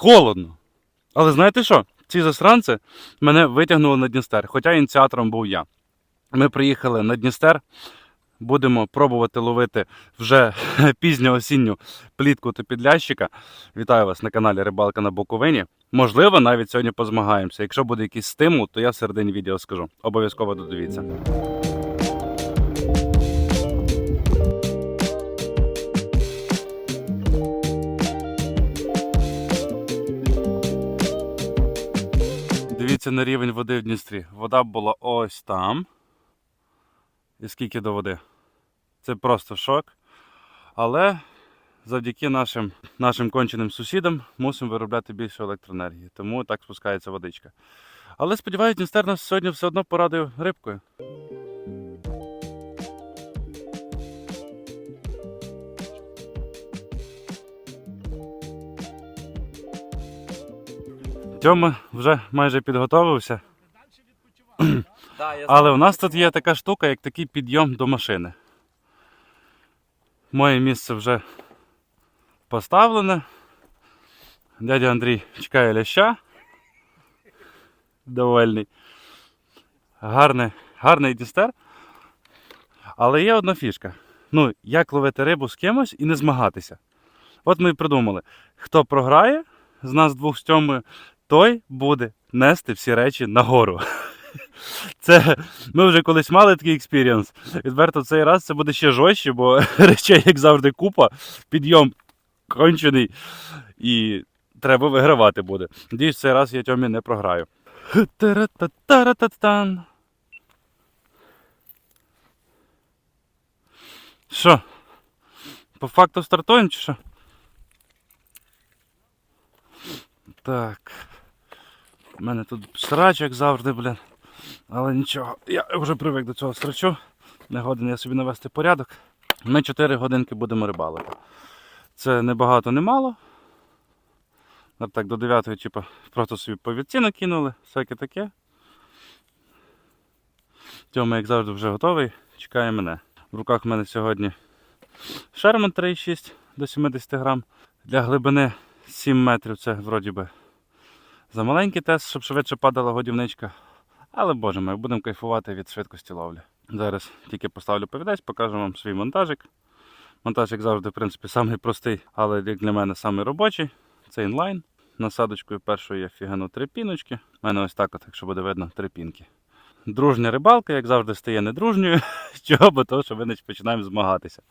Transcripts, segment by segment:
Холодно. Але знаєте що? Ці засранці мене витягнули на Дністер, хоча ініціатором був я. Ми приїхали на Дністер, будемо пробувати ловити вже пізньо осінню плітку та підлящика. Вітаю вас на каналі Рибалка на Буковині. Можливо, навіть сьогодні позмагаємося. Якщо буде якийсь стимул, то я в середині відео скажу. Обов'язково додивіться. Дивіться на рівень води в Дністрі. Вода була ось там. І скільки до води? Це просто шок. Але завдяки нашим, нашим конченим сусідам мусимо виробляти більше електроенергії. Тому так спускається водичка. Але сподіваюся, Дністер нас сьогодні все одно порадив рибкою. Тьома вже майже підготовився. Але у нас тут є така штука, як такий підйом до машини. Моє місце вже поставлене. Дядя Андрій чекає ляща. Довольний. Гарний, гарний дістер. Але є одна фішка. Ну, як ловити рибу з кимось і не змагатися. От ми і придумали, хто програє з нас двох з Тьомою, той буде нести всі речі нагору. Це ми вже колись мали такий експірієнс. Відверто цей раз це буде ще жорстче, бо речей, як завжди, купа, підйом кончений і треба вигравати буде. Надіюсь, цей раз я Тьомі не програю. Що? По факту стартуємо чи що? Так. У мене тут срач, як завжди, блін. Але нічого, я вже привик до цього срачу. Не годен я собі навести порядок. Ми 4 годинки будемо рибалити. Це не багато, не мало. Так, до 9 типу, просто собі повідці накинули, всяке таке. Тьома, як завжди, вже готовий, чекає мене. В руках в мене сьогодні Шерман 3,6 до 70 грам. Для глибини 7 метрів це вроді би за маленький тест, щоб швидше падала годівничка. Але боже мой, будемо кайфувати від швидкості ловлі. Зараз тільки поставлю повідець, покажу вам свій монтажик. Монтаж, як завжди, в принципі, самий простий, але як для мене самий робочий. Це інлайн. Насадочкою першою я фігану три піночки. У мене ось так, от, якщо буде видно, три пінки. Дружня рибалка, як завжди, стає недружньою. Чого? Бо того, що ми починаємо змагатися.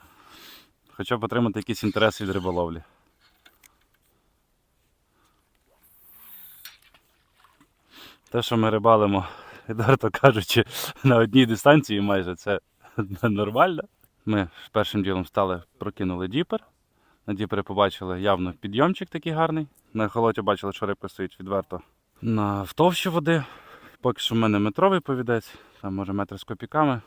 Хоча б отримати якийсь інтерес від риболовлі. Те, що ми рибалимо, відверто кажучи, на одній дистанції майже це нормально. Ми першим ділом стали, прокинули діпер. На діпері побачили явно підйомчик такий гарний. На холоті бачили, що рибка стоїть відверто на втовщі води. Поки що в мене метровий повідець, там може метр з копійками.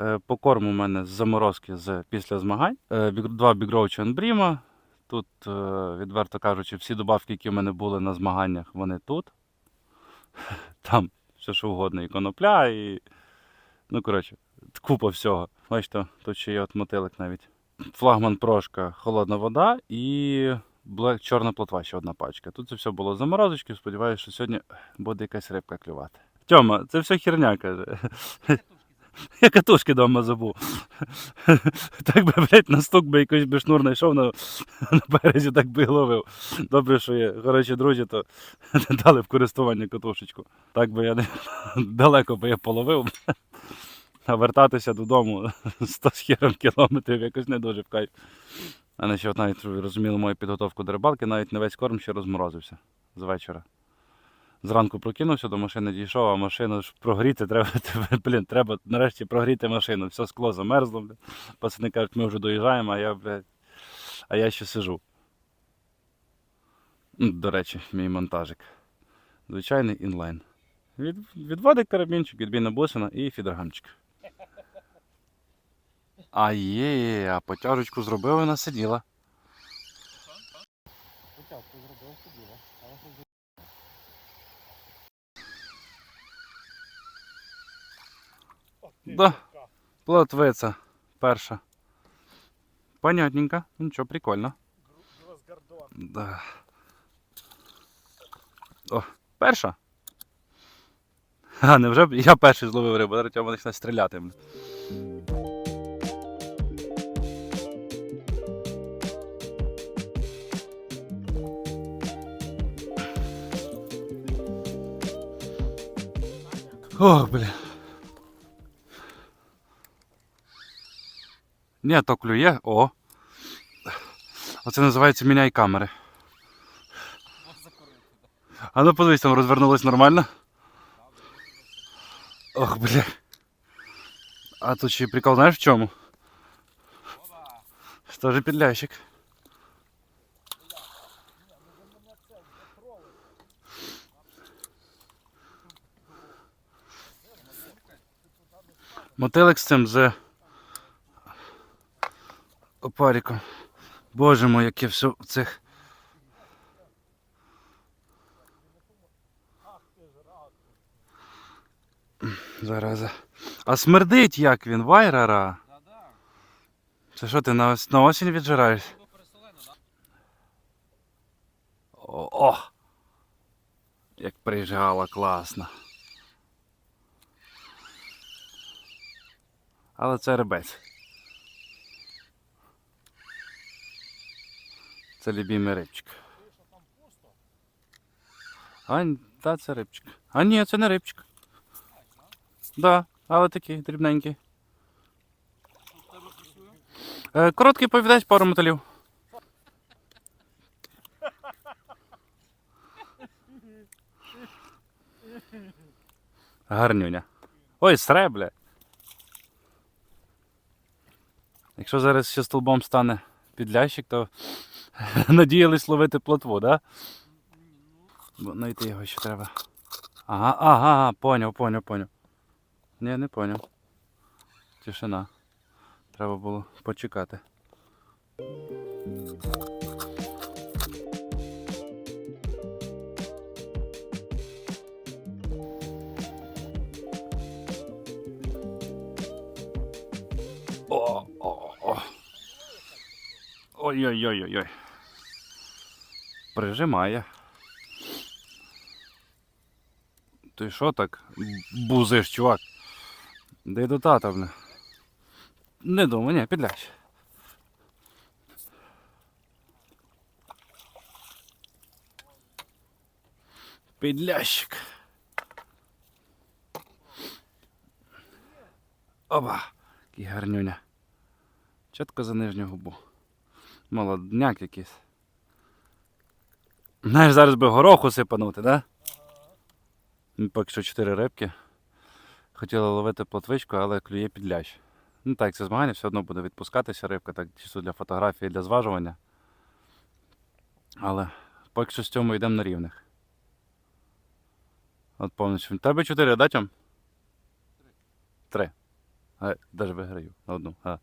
Е, По корму у мене з заморозки з після змагань. Е, Два бігроучі Анбріма. Тут, е, відверто кажучи, всі добавки, які в мене були на змаганнях, вони тут. Там все що угодно, і конопля, і. Ну, коротше, купа всього. Бачите, тут ще є от мотилик навіть. Флагман прошка, холодна вода і чорна плотва, ще одна пачка. Тут це все було заморозочки, сподіваюся, що сьогодні буде якась рибка клювати. Тьома, це все херня, каже. Я катушки вдома забув. Так би, блядь, на стук би якийсь би шнур знайшов на, на березі, так би і ловив. Добре, що є хороші друзі, то дали в користування катушечку. Так би я не далеко би я половив. А вертатися додому 100 з хером кілометрів якось не дуже в кайф. А не ще навіть розуміли мою підготовку до рибалки, навіть не весь корм ще розморозився з вечора. Зранку прокинувся, до машини дійшов, а машину ж прогріти треба, блін, треба нарешті прогріти машину. Все скло замерзло. Блін. Пацани кажуть, ми вже доїжджаємо, а я, блядь, а я ще сижу. До речі, мій монтажик. Звичайний інлайн. Від, відводик карабінчик, відбійна бусина і фідергамчик. А є, а потяжечку зробив і насиділа. Да, плотвиця. перша. Понятненько. Нічого, прикольно. Да. О, перша. А, невже я перший зловив рибу, зараз Тьома почне стріляти. Ох, бля. Ні, то клює. О. Оце називається міняй камери. А ну подивись, там розвернулось нормально. Ох, бля. А тут ще прикол, знаєш в чому? Що же підлящик. Мотилик з цим з опариком. Боже мой, яке все в цих. Зараза. А смердить як він, вайрара. Це що ти на, на осінь віджираєш? О, о! Як прижала класно. Але це ребець. Це любимий рибчик. А, та це рибчик. А ні, це не рибчик. Да, але такий дрібненький. Е, короткий повідач, пару мотилів. Гарнюня. Ой, сребля. Якщо зараз ще столбом стане підлящик, то надіялись ловити плотву, да? Бо знайти його ще треба. Ага, ага, ага, поняв, поняв, поняв. Ні, не поняв. Тишина. Треба було почекати. О, о, о. Ой-ой-ой-ой-ой. Прижимає. Ти що так бузиш, чувак? Де до тата, бля? Не думаю, ні, підлящ. Підлящик. Оба, який гарнюня. Чітко за нижню губу. Молодняк якийсь. Знаєш, зараз би гороху сипанути, да? Ну, Поки що чотири рибки. Хотіла ловити плотвичку, але клює підлящ. Ну так, це змагання, все одно буде відпускатися рибка, так чисто для фотографії, для зважування. Але поки що з цьому йдемо на рівних. От повністю. Тебе чотири, да, Тьом? Три. А, даже виграю на одну. У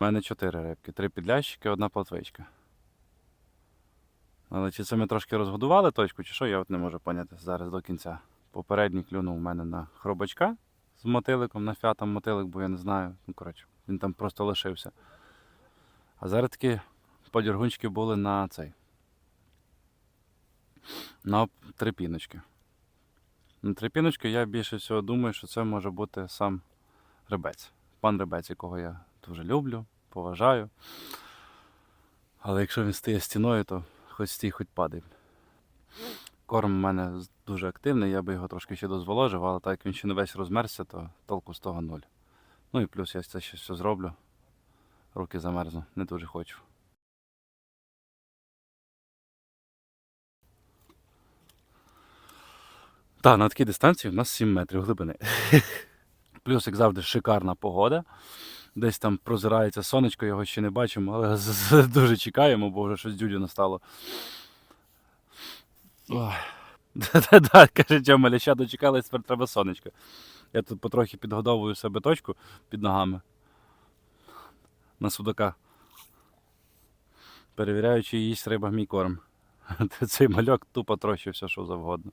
мене чотири рибки. Три підлящики, одна плотвичка. Але чи це ми трошки розгодували точку, чи що, я от не можу поняти зараз до кінця. Попередній клюнув у мене на хробачка з мотиликом, на фіатом мотилик, бо я не знаю. Ну, коротше, він там просто лишився. А зараз такі подіргунчики були на цей. На три піночки. На три піночки я більше всього думаю, що це може бути сам рибець. Пан рибець, якого я дуже люблю, поважаю. Але якщо він стає стіною, то хоч стій, хоч падай. Корм у мене дуже активний, я би його трошки ще дозволожив, але так як він ще не весь розмерзся, то толку з того нуль. Ну і плюс я це ще все зроблю. Руки замерзну, не дуже хочу. Так, на такій дистанції у нас 7 метрів глибини. Плюс, як завжди, шикарна погода. Десь там прозирається сонечко, його ще не бачимо, але дуже чекаємо, бо вже щось дюдю настало. Да-да-да, каже, Тьома, ляща дочекались, тепер треба сонечко. Я тут потрохи підгодовую себе точку під ногами на судака. Перевіряю, чи їсть риба мій корм. Цей мальок тупо трощить все, що завгодно.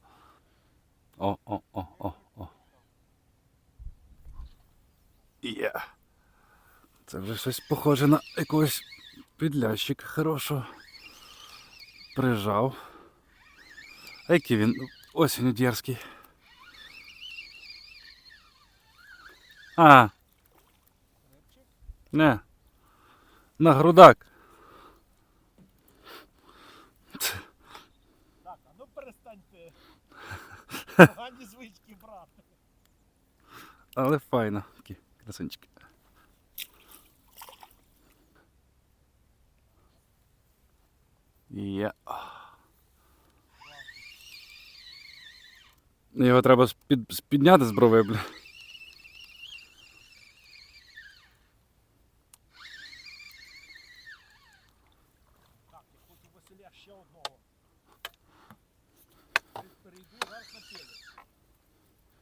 О, о, о, о, о. Є. Це вже щось похоже на якогось підлящика хорошого. Прижав. А який він? Ось він дерзкий. А. Не. На грудак. Так, а ну перестаньте. Погані звички, брат. Але файно. Такі красунчики. Є. Його треба спід, спідняти з брови, бля. Так, я хочу Василя ще одного. Перейду зараз на телек.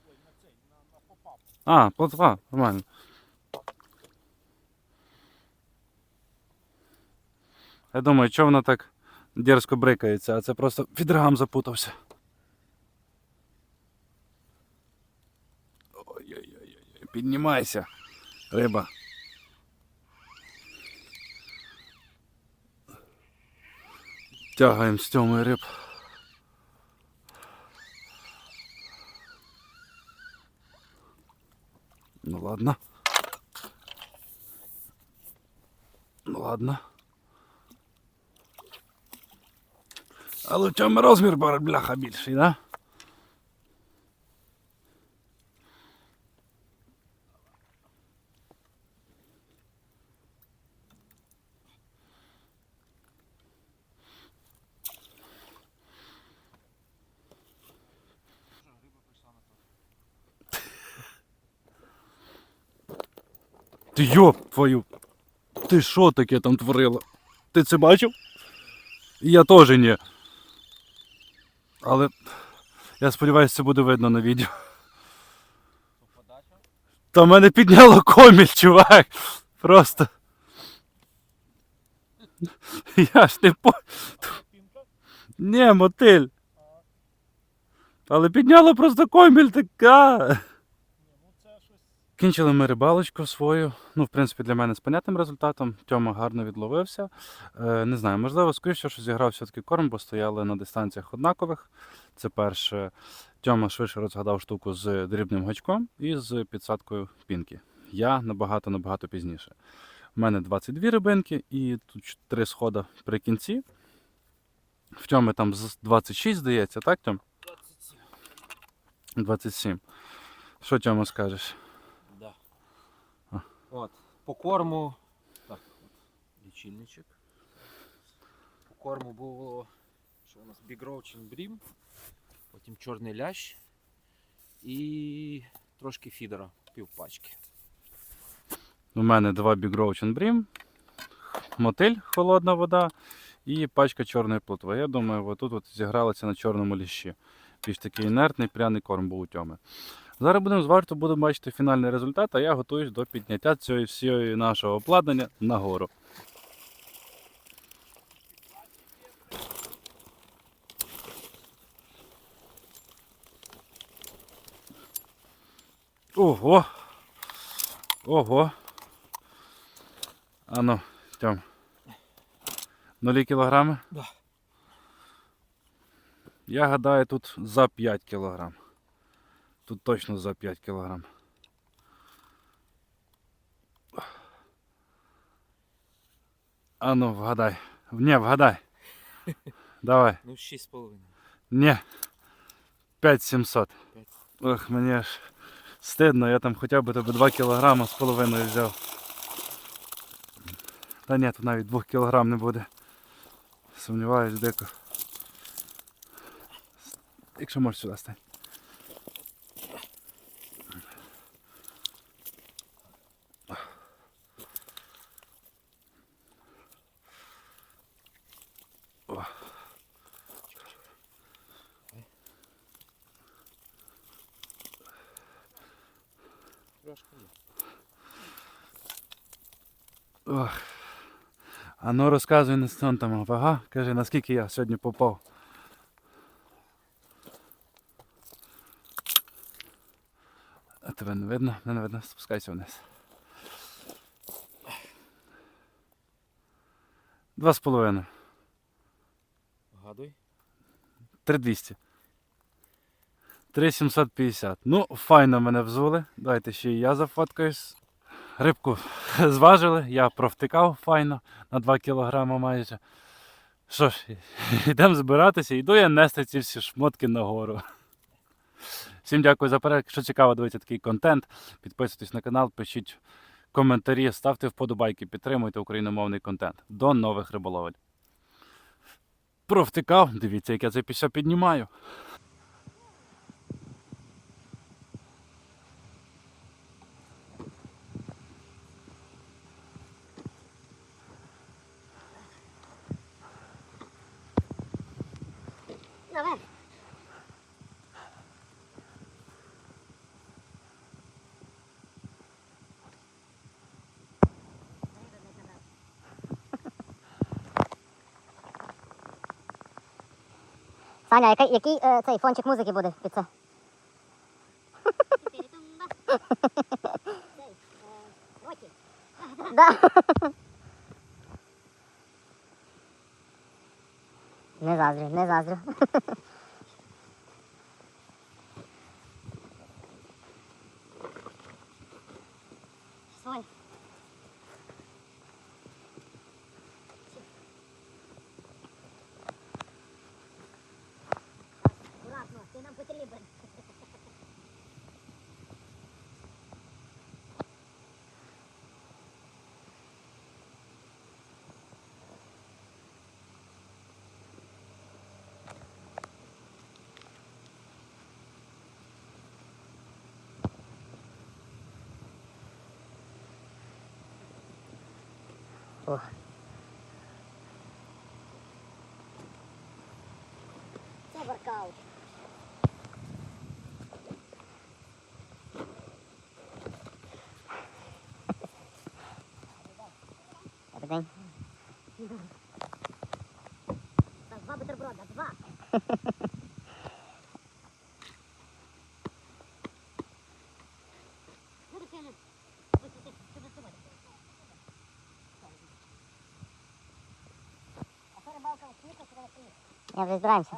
Ой, на цей, на, на попап. А, плотва, нормально. Я думаю, чого воно так дерзко брикається, а це просто фідрагам запутався. Ой-ой-ой, піднімайся, риба. Тягаємо з тьомої риб. Ну ладно. Ну ладно. Але в цьому розмір бляха більший, да? На то. Ти йоп твою. Ти що таке там творила? Ти це бачив? Я теж ні. Але я сподіваюся, це буде видно на відео. Та мене підняло коміль, чувак. Просто. Я ж не по. Ні, мотиль. Але підняло просто коміль така. Ні, ну це щось. Кінчили ми рибалочку свою. Ну, в принципі, для мене з понятним результатом. Тьома гарно відловився. Е, не знаю, можливо, скоріше, що зіграв все-таки корм, бо стояли на дистанціях однакових. Це перше. Тьома швидше розгадав штуку з дрібним гачком і з підсадкою пінки. Я набагато набагато пізніше. У мене 22 рибинки і тут 3 схода при кінці. В Тьоми там з 26, здається, так, Тьом? 27. 27. Що Тьома скажеш? От, по корму. Так, от, лічильничок. По корму було, що у нас and Bream, потім чорний лящ і трошки фідера, півпачки. У мене два and Bream, мотиль, холодна вода і пачка чорної плотви. Я думаю, отут от зігралося на чорному ліщі. Більш такий інертний пряний корм був у тьоми. Зараз будемо зварити, будемо бачити фінальний результат, а я готуюсь до підняття цього всього нашого обладнання нагору. Ого! Ого! Ану, Тьом. Нулі кілограми? Да. Я гадаю, тут за 5 кілограм. Тут точно за 5 кілограм. Ану, вгадай. Не, вгадай. Давай. Ну, 6,5. Не. 5700. Ох, мені аж стидно, я там хоча б тебе 2 кілограма з половиною взяв. Та ні, тут навіть 2 кілограм не буде. Сумніваюсь дико. Якщо можеш сюди стань. Трошки є. Ох. А ну розказуй на сон там, ага, каже, наскільки я сьогодні попав. А тебе не видно? Не видно, спускайся вниз. Два з половиною. Гадуй. 3200. 3750. Ну, файно мене взули. Давайте ще і я зафоткаюсь. Рибку зважили, я провтикав файно на 2 кг майже. Що ж, йдемо збиратися, йду я нести ці всі шмотки нагору. Всім дякую за перегляд. Якщо цікаво, дивіться такий контент. Підписуйтесь на канал, пишіть коментарі, ставте вподобайки, підтримуйте україномовний контент. До нових риболовель. Провтикав, дивіться, як я це після піднімаю. Саня, який, який е, цей фончик музики буде під це? Да. Не заздрю, не заздрю. О. Це воркаут. Добрий день. Так, два бутерброда, два. Ну, так я не- Ось це- це не сумати. А що рибалка в снігу, чи не в снігу? Я вже збираємося.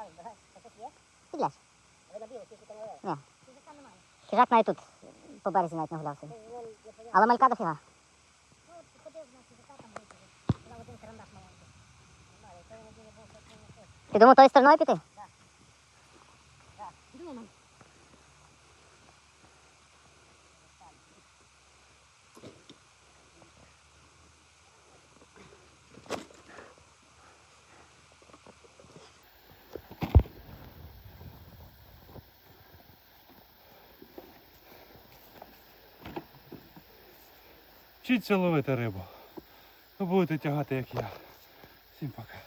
Підляш. Ні. Хижак навіть тут по березі навіть не гуляв собі. Але малька дофіга. Ти думав тою стороною піти? Думав. Вчіться ловити рибу. Ви будете тягати, як я. Всім пока.